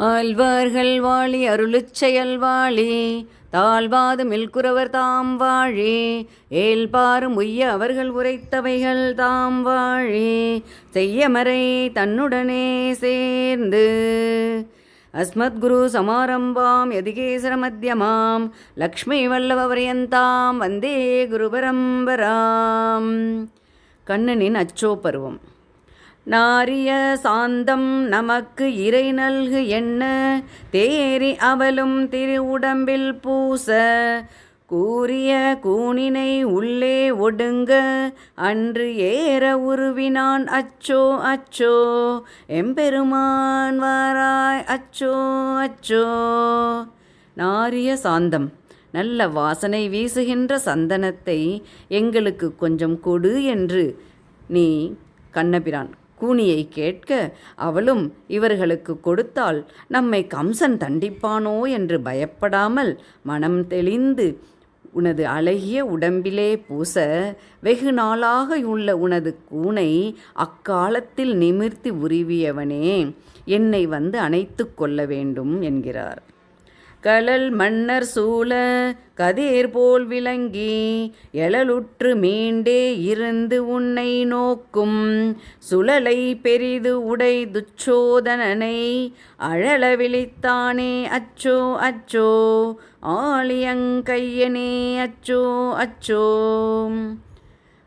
ஆழ்வார்கள் வாழி அருளுச் செயல் வாழி. தாழ்வாது மில்குறவர் தாம் வாழி. ஏல்பாரும் உய்ய அவர்கள் உரைத்தவைகள் தாம் வாழி. செய்யமறை தன்னுடனே சேர்ந்து. அஸ்மத்குரு சமாரம்பாம் யதிகேசர மத்தியமாம் லக்ஷ்மி வல்லவரையந்தாம் வந்தே குருபரம்பராம் கண்ணனின் அச்சோ பருவம் நாரிய சாந்தம் நமக்கு இறை நல்கு என்ன? தேரி அவலும் திரு உடம்பில் பூச. கூறிய கூணினை உள்ளே ஒடுங்க. அன்று ஏற உருவினான் அச்சோ அச்சோ எம்பெருமான் வாராய் அச்சோ அச்சோ. நாரிய சாந்தம் நல்ல வாசனை வீசுகின்ற சந்தனத்தை எங்களுக்கு கொஞ்சம் கொடு என்று நீ கண்ணபிரான் கூனியை கேட்க அவளும் இவர்களுக்கு கொடுத்தால் நம்மை கம்சன் தண்டிப்பானோ? என்று பயப்படாமல் மனம் தெளிந்து உனது அழகிய உடம்பிலே பூச வெகு நாளாக உள்ள உனது கூனை அக்காலத்தில் நிமிர்த்தி உருவியவனே என்னை வந்து அணைத்து கொள்ள வேண்டும் என்கிறார். கழல் மன்னர் சூழ கதிர் போல் விளங்கி எழலுற்று மீண்டே இருந்து உன்னை நோக்கும். சுழலை பெரிது உடை துச்சோதனனை அழல விழித்தானே அச்சோ அச்சோ ஆலியங்கையனே அச்சோ அச்சோ.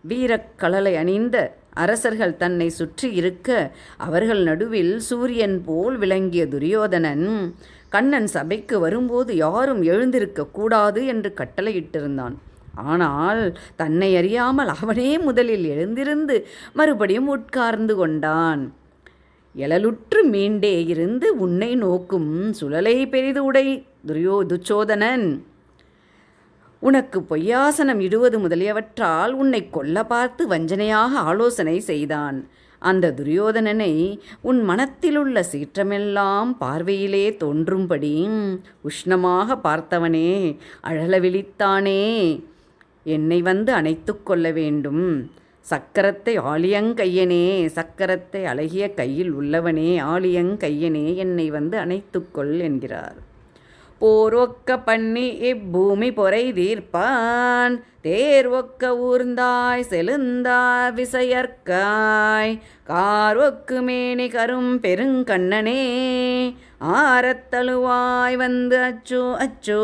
வீரக்கழலை அணிந்த அரசர்கள் தன்னை சுற்றி இருக்க அவர்கள் நடுவில் சூரியன் போல் விளங்கிய துரியோதனன் கண்ணன் சபைக்கு வரும்போது யாரும் எழுந்திருக்க கூடாது என்று கட்டளையிட்டிருந்தான். ஆனால் தன்னை அறியாமல் அவனே முதலில் எழுந்திருந்து மறுபடியும் உட்கார்ந்து கொண்டான். எழலுற்று மீண்டே இருந்து உன்னை நோக்கும் சுழலை பெரிது உடை துரியோ துச்சோதனன் உனக்கு பொய்யாசனம் இடுவது முதலியவற்றால் உன்னை கொல்ல பார்த்து வஞ்சனையாக ஆலோசனை செய்தான். அந்த துரியோதனனை உன் மனத்திலுள்ள சீற்றமெல்லாம் பார்வையிலே தோன்றும்படி உஷ்ணமாக பார்த்தவனே அழல விழித்தானே என்னை வந்து அணைத்து கொள்ள வேண்டும். சக்கரத்தை ஆலியங்கையனே சக்கரத்தை அழகிய கையில் உள்ளவனே ஆலியங்கையனே என்னை வந்து அணைத்துக்கொள் என்கிறார். போர்வொக்க பண்ணி இப்பூமி பொறை தீர்ப்பான். தேர்வொக்க ஊர்ந்தாய் செலுந்தாய் விசையற்காய். கார்வொக்கு மேனி கரும் பெருங்கண்ணனே ஆரத்தழுவாய் வந்து அச்சோ அச்சோ.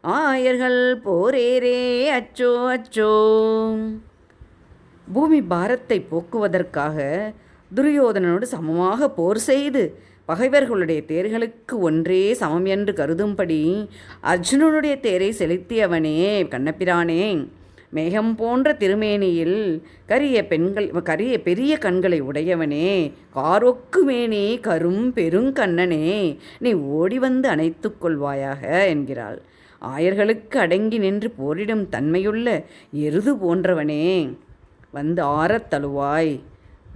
ஆயர்கள் போரேரே அச்சோ அச்சோ. பூமி பாரத்தை போக்குவதற்காக துரியோதனனோடு சமமாக போர் செய்து பகைவர்களுடைய தேர்களுக்கு ஒன்றே சமம் என்று கருதும்படி அர்ஜுனனுடைய தேரை செலுத்தியவனே கண்ணப்பிரானே மேகம் போன்ற திருமேனியில் கரிய பெண்கள் கரிய பெரிய கண்களை உடையவனே. காரொக்குமேனே கரும் பெருங்கண்ணனே நீ ஓடி வந்து அணைத்து கொள்வாயாக என்கிறாள். ஆயர்களுக்கு அடங்கி நின்று போரிடும் தன்மையுள்ள எருது போன்றவனே. வந்து ஆறத் தழுவாய்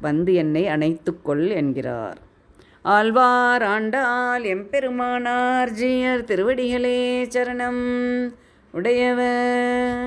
வந்து என்னை அணைத்துக்கொள் என்கிறார். ஆழ்வார் ஆண்டாள் எம்பெருமானார் ஜியர் திருவடிகளே சரணம் உடையவர்.